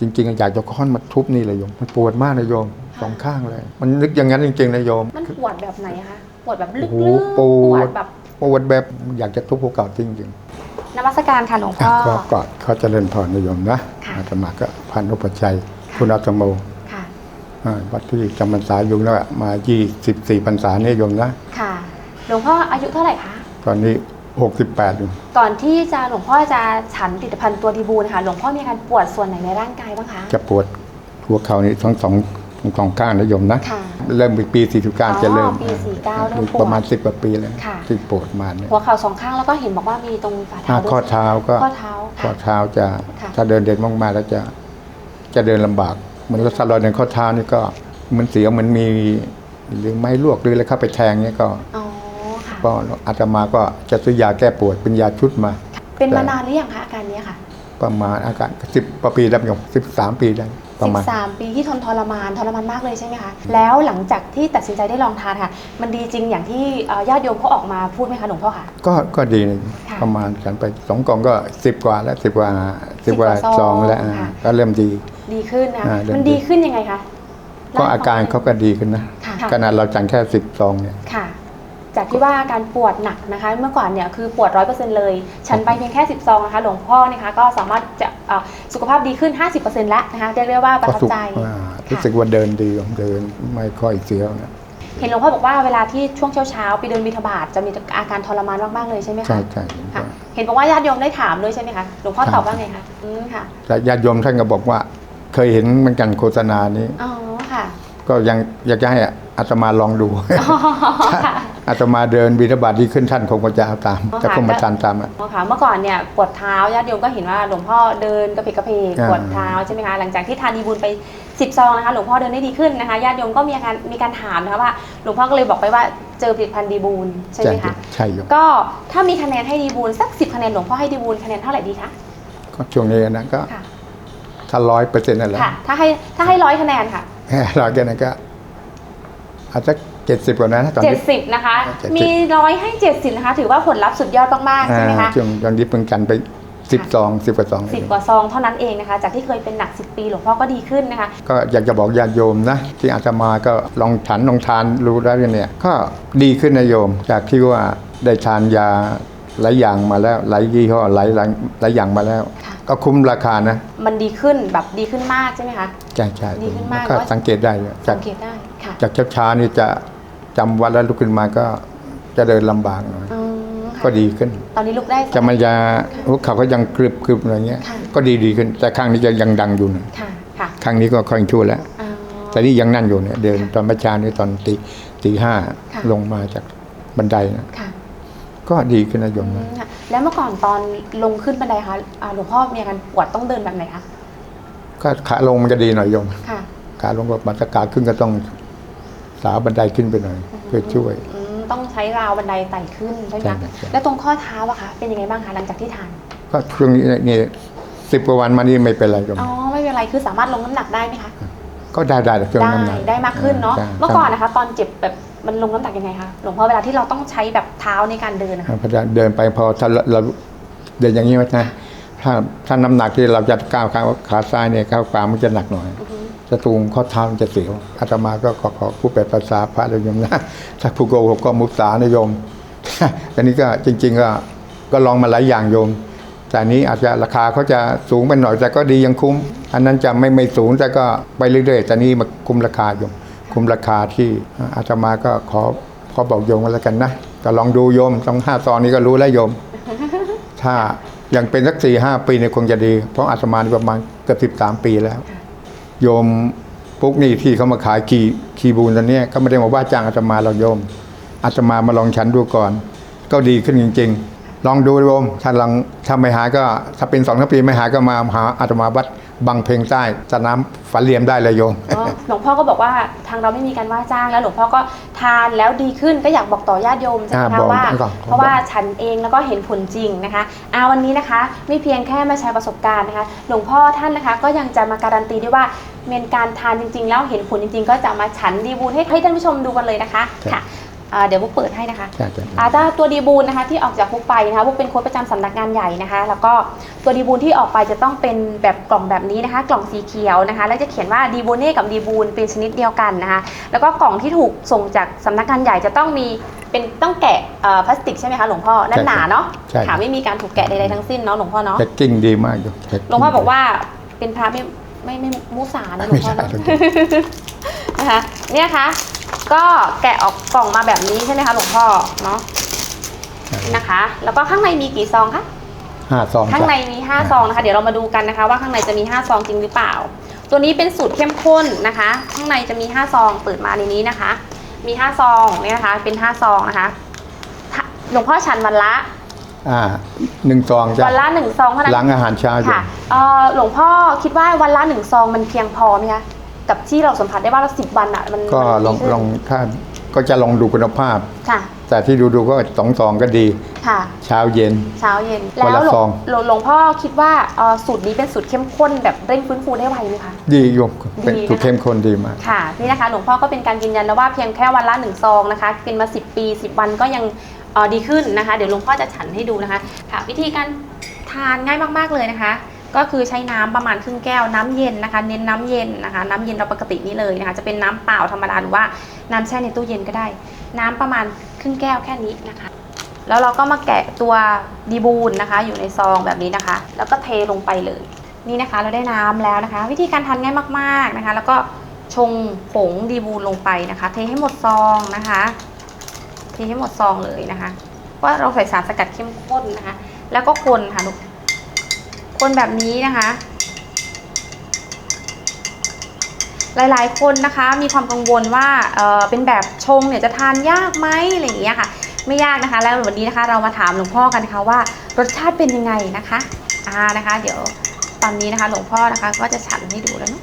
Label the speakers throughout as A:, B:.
A: จริงๆอยากจะค้อนมาทุบนี่เลยโยม มันปวดมากนะโยมสองข้างเลย มันนึกอย่างนั้นจริงๆนะโยม
B: มันปวดแบบไหนคะปวดแบบลึ
A: โอ้
B: ก
A: โห
B: ๆ
A: ปวด
B: ปวดแบบ
A: ปวดแบบอยากจะทุบภูเขาจริง
B: นมัสการค่ะหลวง
A: ๆ
B: พ่อ
A: ก็กอดเขาเจริญพรนะโยมนะ
B: ค่ะ
A: อาตมาก็พันธุปชชัย คุณอาตโม
B: ค่ะ
A: อ่าวัดที่จำพรรษาอยู่แล้วมา 24พรรษาเนี่ยโยมนะ
B: ค่ะ หลวงพ่ออายุเท่าไหร่คะ
A: ตอนนี้ 68อยู่
B: ก่อนที่จะหลวงพ่อจะฉันผลิตภัณฑ์ตัวดีบูนะคะหลวงพ่อมีอาการปวดส่วนไหนในร่างกายบ้างคะ
A: จะปวดหัวเข่านี่ทั้งสองทั้งสองข้างนะโยมนะ
B: ค่ะ
A: เริ่มปี49จะเริ่ม
B: อ๋อปี49เริ่มปวด
A: ประมาณ 10กว่าปีแล้ว
B: ค่ะ
A: ที่ปวดมาเนี่ย
B: หัวเข่าสองข้างแล้วก็เห็นบอกว่ามีตรงฝ่า
A: ถ้า
B: เท้าด้วย
A: ข้อเท้าก็
B: ข้อเท้า
A: ข้อ
B: ค่ะ
A: เท้าจะ
B: ค่ะ
A: ถ้าเดินเด่นมากๆแล้วจะจะเดินลำบากเหมือนรถสลอยในข้อเท้านี่ก็เหมันเสียวเหมันมีหรือไม้ลวกหรืออะไรเข้าไปแทงเนี่ยก็
B: อ๋อค่ะ
A: ก็อาตมาก็จะซื้อยาแก้ปวดเป็นยาชุดมา
B: เป็นมานานหรือยังคะอาการเนี้ยค่ะ
A: ประมาณอาการสิบปีแล้วโยมสิบสามปีได้ประมาณ
B: 13ปีที่ทนทรมานทรมานมากเลยใช่ไหมคะ แล้วหลังจากที่ตัดสินใจได้ลองทานค่ะ มันดีจริงอย่างที่เอ่อญาติโยมเขาออกมาพูดไหมคะหลวงพ่อคะ
A: ก็ก็ดีนะ
B: ค่ะ
A: ประมาณฉันไปสองกล่องก็สิบกว่าแล้วสิบกว่าสิบกว่า
B: สิบกว่า
A: ซ
B: ซ
A: อ
B: องง
A: แล้วอ่า
B: ค่ะ
A: ก็เริ่มดี
B: ดีขึ้นนะ
A: อ่าเริ่ม
B: มัน
A: ดี
B: ดีขึ้นยังไงคะ
A: ก็อาการเขาก็ดีขึ้นนะ
B: ค่ะ
A: ขนาดเราจังแค่สิบซองเนี่ย
B: ค่ะ จากที่ว่าอาการปวดหนักนะคะ เมื่อก่อนเนี่ยคือปวดร้อยเปอร์เซ็นต์เลย ฉันไปเพียงแค่10ซองนะคะ หลวงพ่อนะคะก็สามารถจะเอ่อสุขภาพดีขึ้น 50%แล้วนะคะเรียกได้ว่าประ
A: ก็
B: ทับ
A: สุข
B: ใจ
A: อ่ารู้สึกว่าเดินดีเดินไม่ค่อยเสียวนะ
B: เห็นหลวงพ่อบอกว่าเวลาที่ช่วงเช้าๆไปเดินบิณฑบาตจะมีอาการทรมานมากๆเลยใช่ไหมคะ
A: ใช่ใช่
B: ค่ะเห็นบอกว่าญาติโยมได้ถามด้วยใช่ไหมคะหลวงพ่อ
A: ครับ
B: ตอบว่าไงคะอืมค่ะ
A: แล้วญาติโยมท่านก็บอกว่า เคยเห็นเหมือนกันโฆษณานี้
B: อ๋อค่ะ
A: ก็ยังอยากจะให้อาตมาลองดู
B: อ๋อค่ะ
A: อาตมาเดินบิณฑบาตดีขึ้นท่านคงจะเอาตาม
B: อ๋อ
A: จะ
B: ค่ะ
A: คงมาทานตามอะ
B: อ๋อค่ะเมื่อก่อนเนี่ยปวดเท้าญาติโยมก็เห็นว่าหลวงพ่อเดินกระเพกกระเพก
A: อ่า
B: ปวดเท้าใช่ไหมคะหลังจากที่ทานดีบุญไป10ซองนะคะหลวงพ่อเดินได้ดีขึ้นนะคะญาติโยมก็มีอาการมีการถามนะคะว่าหลวงพ่อก็เลยบอกไปว่าเจอผลิตภัณฑ์ดีบุญใช่ไหมคะ
A: ใช่โยม
B: ก็ถ้ามีคะแนนให้ดีบุญสัก10คะแนนหลวงพ่อให้ดีบุญคะแนนเท่าไหร่ดีคะ
A: ก็ช่วงนี้นะก็
B: ค่ะ
A: ถ้าร้อยเปอร์เซ็นต์นั่นแหละ
B: ค่ะถ้าให้ถ้าให้ร้อยคะแนนค่ะ
A: ร้อยแค่นั้นก็อาจจะ เจ็ดสิบกว่านะตอนนี้
B: 70 นะคะ
A: 70
B: มีร้อยให้ 70 นะคะ ถือว่าผลลัพธ์สุดยอดมากๆใช่ไหมคะ
A: ช่วงตอนนี้เพิ่งกันไปสิบซองสิบกว่าซอง
B: สิบกว่าซองเท่านั้นเองนะคะ จากที่เคยเป็นหนัก 10 ปีหลวงพ่อก็ดีขึ้นนะคะ
A: ก็อยากจะบอกญาติโยมนะ ที่อาตมาก็ลองฉันลองทานรู้แล้วเนี่ยก็ดีขึ้นนะโยม จากที่ว่าได้ทานยาหลายอย่างมาแล้วหลายยี่ห้อหลายหลายหลายอย่างมาแล้ว
B: ค่ะ
A: ก็คุ้มราคานะ
B: มันดีขึ้นแบบดีขึ้นมากใช่ไหมคะ
A: ใช่ใช่
B: ดีขึ้นมาก
A: ก็
B: ว่า
A: สังเกตได้เลยจา
B: สั
A: ก
B: งเกตได้ค่ะ
A: จากเช้าๆนี่จะ จำวันแล้วลุกขึ้นมาก็จะเดินลำบากหน่อย
B: อืมค่ะ
A: ก็ดีขึ้น
B: ตอนนี้ลุกได้
A: จะมายาหัวเข่าก็ยังกรึบกรึบอะไรเงี้ย
B: ค่ะ
A: ก็ดีดีขึ้น แต่ข้างนี้จะยังดังอยู่นะ
B: ค่ะค่ะ
A: ข้างนี้ก็ค่อยชั่วแล้ว
B: อ๋อ
A: แต่นี่ยังนั่นอยู่เนี่ยเดินตอนเมื่อเช้านี้ตอนตีตีห้า
B: ค่ะ
A: ลงมาจากบันไดนะ
B: ค่ะ
A: ก็ดีขึ้นนะโยม
B: อื
A: นะ
B: มค่ะแล้วเมื่อก่อนตอนลงขึ้นบันไดคะอ่าหลวงพ่อมีอาการปวดต้องเดินแบบไหนคะ
A: ก็ขาลงมันจะดีหน่อยโยม
B: ค่ะ
A: ขาลงก็มาตะขาขึ้นก็ต้องสาวบันไดขึ้นไปหน่อย เพื่อช่วย
B: อืมต้องใช้ราวบันไดไต่ขึ้นใช่ไหม
A: ใช่
B: คะ
A: ครับใช่
B: แล้วตรงข้อเท้าอะคะเป็นยังไงบ้างคะหลังจากที่ทาน
A: ก็ช่วงนี้นี่สิบกว่าวันมานี่ไม่เป็นไรโยม
B: อ๋อไม่เป็นไรคือสามารถลงน้ำหนักได้ไหมคะ
A: ก็ได้ได้แต่ช่วง
B: ได้
A: น้ำหนัก
B: ได้มากขึ้นเนาะ
A: ใช่
B: เมื่อก่อนนะคะ ตอนเจ็บแบบมันลงน้ำหนักยังไงคะหลวงพ่อเวลาที่เราต้องใช้แบบเท้าในการเดินนะคะ
A: พอจะเดินไปพอถ้าเราเราเดินอย่างนี้ไหมนะถ้าถ้าน้ำหนักที่เราจะก้าวขาขาซ้ายเนี่ยก้าวขวามันจะหนักหน่อย
B: อื อฮึ
A: จะตูงข้อเท้ามันจะเสียวอาตมาก็ขอขอผู้แปลภาษาพระเลยโยมนะถ้าผู้โกหกก็มุสานโยมแต่นี้ก็จริง ๆ ก็ก็ลองมาหลายอย่างโยม แต่นี้อาจจะราคาเขาจะสูงไปหน่อยแต่ก็ดียังคุ้ม อันนั้นจะไม่ไม่สูงแต่ก็ไปเรื่อยๆแต่นี้มาคุ้มราคาโยม คุ้มราคาที่อาตมาก็ขอขอบอกโยมแล้วกันนะก็ลองดูโยมสองห้าซองนี้ก็รู้แล้วโยม ถ้ายังเป็นสักสี่ห้าปีเนี่ยคงจะดี เพราะอาตมาประมาณเกือบสิบสามปีแล้ว โยมปุ๊กนี่ที่เขามาขายคีคีบูนตอนนี้เขาไม่ได้มาว่าจ้างอาตมาเราโยมอาตมามาลองชั้นดูก่อน ก็ดีขึ้นจริง ๆ ลองดูโยมถ้าลังถ้าไม่หายก็ถ้าเป็นสองปีไม่หายก็มาหาอาตมาวัดบางเพลงใต้สนามฝันเหลี่ยมได้เลยโยม
B: อ๋อหลวงพ่อก็บอกว่าทางเราไม่มีการว่าจ้างแล้วหลวงพ่อก็ทานแล้วดีขึ้นก็อยากบอกต่อญาติโยมใช่ไหม
A: อ่า
B: คะ
A: บอก
B: ว่า
A: บอก
B: เพราะว่าฉันเองแล้วก็เห็นผลจริงนะคะอาวันนี้นะคะ ไม่เพียงแค่มาแชร์ประสบการณ์นะคะ หลวงพ่อท่านนะคะ ก็ยังจะมาการันตีด้วยว่าเป็นการทานจริง ๆ แล้วเห็นผลจริง ๆ ก็จะมาฉันดีบูลให้ให้ท่านผู้ชมดูกันเลยนะคะ
A: ครับ
B: ค่ะ อ่าเดี๋ยวบุ๊กเปิดให้นะคะ
A: ใช่ใช่
B: อ่าถ้าตัวดีบูลนะคะที่ออกจากบุ๊กไปนะคะบุ๊กเป็นโค้ดประจำสำนักงานใหญ่นะคะ แล้วก็ตัวดีบูลที่ออกไปจะต้องเป็นแบบกล่องแบบนี้นะคะ กล่องสีเขียวนะคะ แล้วจะเขียนว่าดีบูเน่กับดีบูลเป็นชนิดเดียวกันนะคะ แล้วก็กล่องที่ถูกส่งจากสำนักงานใหญ่จะต้องมีเป็นต้องแกะเอ่อพลาสติกใช่ไหมคะหลวงพ่อนั่นหนาเนาะ
A: ใช่ค
B: ค่ะ
A: รับ
B: ไม่มีการถูกแกะใดๆทั้งสิ้นเนาะหลวงพ่อเนาะ
A: แพ็กกิ้งดีมากอยู่แพ็กิ้
B: หลวงพ่อบอกว่าเป็นพระไม่ไม่ไม่มุสานะหลว
A: ไม่
B: งพ่อ
A: ใช่
B: เนาะ
A: หลวง
B: นะคะเนี่ยนะคะ ก็แกะออกกล่องมาแบบนี้ใช่ไหมคะหลวงพ่อเนาะนะคะ แล้วก็ข้างในมีกี่ซองคะ
A: ห้าซอง
B: ข้างในมี5ซองนะคะ เดี๋ยวเรามาดูกันนะคะ ว่าข้างในจะมี5ซองจริงหรือเปล่า ตัวนี้เป็นสูตรเข้มข้นนะคะ ข้างในจะมี5ซองเปิดมาในนี้นะคะ มี5ซองเนี่ยนะคะ เป็น5ซองนะคะถ้าหลวงพ่อฉันวันละ
A: อ่าหนึ่งซองจ้ะ
B: วันละหนึ่งซองเท่านั้น
A: หลังอาหารเช้าอยู่
B: ค่ะเอ่อหลวงพ่อคิดว่าวันละหนึ่งซองมันเพียงพอไหมคะ กับที่เราสัมผัสได้ว่าเราสิบวันอะมัน
A: ก็
B: มัน
A: ลอง
B: ดีขึ้น
A: ลองถ้าก็จะลองดูคุณภาพ
B: ค่ะ
A: แต่ที่ดูดูๆก็สองซองก็ดี
B: ค่ะ
A: เช้าเย็น
B: เช้าเย็น
A: วัน
B: แล้ว
A: ละ
B: หลว
A: ซอง ง
B: หลวงหลวงพ่อคิดว่าเอ่อสูตรนี้เป็นสูตรเข้มข้นแบบเร่งฟื้นฟูได้ไวไหมคะ
A: ดีโยมเป็น
B: ดีนะคะ
A: ถูกเข้มข้นดีมาก
B: ค่ะนี่นะคะหลวงพ่อก็เป็นการยืนยันแล้วว่าเพียงแค่วันละหนึ่งซองนะคะเป็นมา 10 ปี 10 วันก็ยังเอ่อดีขึ้นนะคะ เดี๋ยวหลวงพ่อจะฉันให้ดูนะคะค่ะวิธีการทานง่ายมากๆเลยนะคะ ก็คือใช้น้ำประมาณครึ่งแก้วน้ำเย็นนะคะ เน้นน้ำเย็นนะคะ น้ำเย็นเราปกตินี่เลยนะคะ จะเป็นน้ำเปล่าธรรมดาหรือว่าน้ำแช่ในตู้เย็นก็ได้ น้ำประมาณครึ่งแก้วแค่นี้นะคะ แล้วเราก็มาแกะตัวดีบูนนะคะ อยู่ในซองแบบนี้นะคะ แล้วก็เทลงไปเลยนี่นะคะ เราได้น้ำแล้วนะคะ วิธีการทานง่ายมากๆนะคะ แล้วก็ชงผงดีบูนลงไปนะคะ เทให้หมดซองนะคะเทให้หมดซองเลยนะคะว่าเราใส่สารสกัดเข้มข้นนะคะ แล้วก็คนค่ะลูก คนแบบนี้นะคะ หลายๆ คนนะคะมีความกังวลว่าเอ่อเป็นแบบชงเนี่ยจะทานยากไหมอะไรอย่างเงี้ยค่ะ ไม่ยากนะคะ แล้ววันนี้นะคะเรามาถามหลวงพ่อกันนะคะว่ารสชาติเป็นยังไงนะคะอ่านะคะ เดี๋ยวตอนนี้นะคะหลวงพ่อนะคะก็จะฉันให้ดูแล้วเนาะ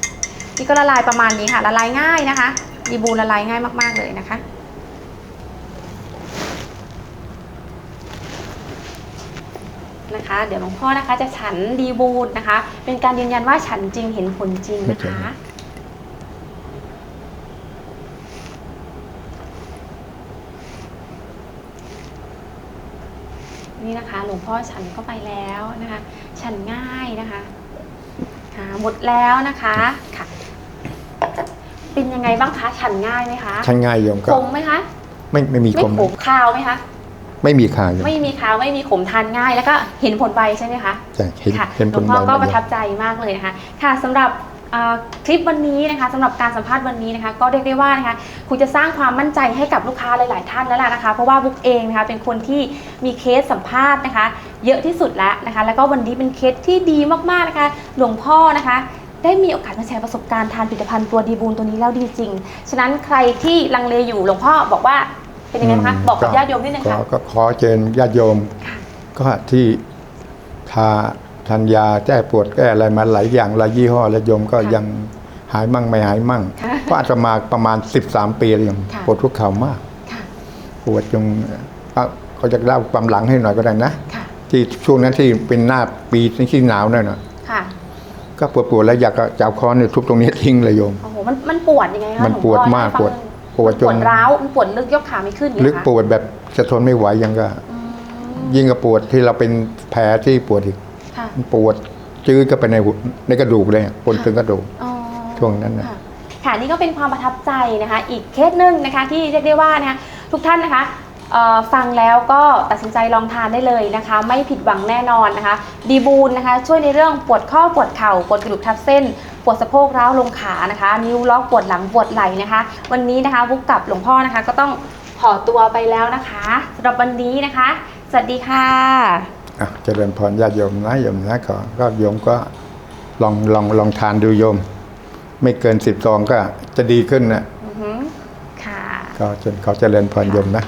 B: นี่ก็ละลายประมาณนี้ค่ะ ละลายง่ายนะคะดีบูละลายง่ายมากๆเลยนะคะ นะคะ เดี๋ยวหลวงพ่อนะคะจะฉันดีบูนนะคะ เป็นการยืนยันว่าฉันจริงเห็นผลจริงนะคะ นี่นะคะ หลวงพ่อฉันเข้าไปแล้วนะคะ ฉันง่ายนะคะค่ะหมดแล้วนะคะค่ะเป็นยังไงบ้างคะ ฉันง่ายไหมคะ
A: ใช้ง่ายโยมก็
B: ขมไหมคะ
A: ไม่ไม่มี
B: ไม่
A: คม
B: ขมคาวไหมคะ
A: ไม่มีคาโยม
B: ไม่มีคาวไม่มีขมทานง่าย แล้วก็เห็นผลไวใช่ไหมคะ
A: จะเห็น
B: ค่ะ
A: เห็น
B: หล
A: ผ
B: ว
A: ล
B: งพ่อ
A: ไว
B: ก็
A: มา
B: ประ
A: โย
B: ทั
A: ม
B: บใจมากเลยนะคะค่ะสำหรับเอ่อคลิปวันนี้นะคะสำหรับการสัมภาษณ์วันนี้นะคะ ก็เรียกได้ว่านะคะคุณจะสร้างความมั่นใจให้กับลูกค้าหลาย ๆ ท่านแล้วล่ะนะคะ เพราะว่าบุ๊กเองนะคะเป็นคนที่มีเคสสัมภาษณ์นะคะ เยอะที่สุดแล้วนะคะ แล้วก็วันนี้เป็นเคสที่ดีมาก ๆ นะคะ หลวงพ่อนะคะได้มีโอกาสมาแชร์ประสบการณ์ทานผลิตภัณฑ์ตัวดีบูนตัวนี้แล้วดีจริง ฉะนั้นใครที่ลังเลอยู่หลวงพ่อบอกว่า เป็นยังไงบ้างคะบอกกับญาติโยมนิดนึง
A: ก็
B: ค่ะ
A: ก็ขอเชิญญาติโยม
B: ค่ะ
A: ก็ที่ทาทานยาแก้ปวดแก้อะไรมาหลายอย่างหลายยี่ห้อแล้วโยมก็
B: ค่ะ
A: ยังหายมั่งไม่หายมั่ง
B: ค่ะ
A: ก็อาจจะมาประมาณ 13 ปีแล้วโยม
B: ค่ะ
A: ปวดทุกเข่ามาก
B: ค่ะ
A: ปวดจนเอ่อเขาจะเล่าความหลังให้หน่อยก็ได้นะ
B: ค่ะ
A: ที่ช่วงนั้นที่เป็นหน้าปีที่หนาวนั่นน่ะ
B: ค่ะ
A: ก็ปวดปวดๆแล้วอยากจะจับค้อนเนี่ยทุบตรงนี้ทิ้งเลยโยม
B: โอ้โหมันมันปวดยังไงคะ
A: มัน
B: หลวง
A: ปวด
B: พ่อ
A: มาก
B: ให้ฟัง
A: ปวด
B: หน่อย
A: ปวดจ
B: ปวนดร้าวมันปวดลึกยกขาไม่ขึ้นอย่าง
A: ลึ
B: เงี้
A: ก
B: ยเหรอ
A: ปวดแบบจะทนไม่ไหวยังก็
B: อืม
A: ยิ่งกับปวดที่เราเป็นแผลที่ปวดอีก
B: ค่ะ
A: มันปวดจืดก็ไปในหุ่นในกระดูกเลยอะปนถึงกระดูก
B: อ๋อ
A: ช่วงนั้นน่ะ
B: ค่ะค่ะนี่ก็เป็นความประทับใจนะคะ อีกเคสหนึ่งนะคะที่เรียกได้ว่านะคะทุกท่านนะคะเอ่อฟังแล้วก็ตัดสินใจลองทานได้เลยนะคะ ไม่ผิดหวังแน่นอนนะคะ ดีบูนนะคะ ช่วยในเรื่องปวดข้อปวดเข่าปวดกระดูกทับเส้น ปวดสะโพกร้าวลงขานะคะ นิ้วล็อกปวดหลังปวดไหล่นะคะ วันนี้นะคะบุกกับหลวงพ่อนะคะ ก็ต้องขอตัวไปแล้วนะคะสำหรับวันนี้นะคะ สวัสดีค่ะ
A: อะเจริญพรญาติโยมนะโยมนะก็ก็โยมก็ลองลองลองทานดูโยม ไม่เกินสิบซองก็จะดีขึ้นนะ
B: อือหือค่ะ
A: ก็จนเขาเจริญพรโยมนะ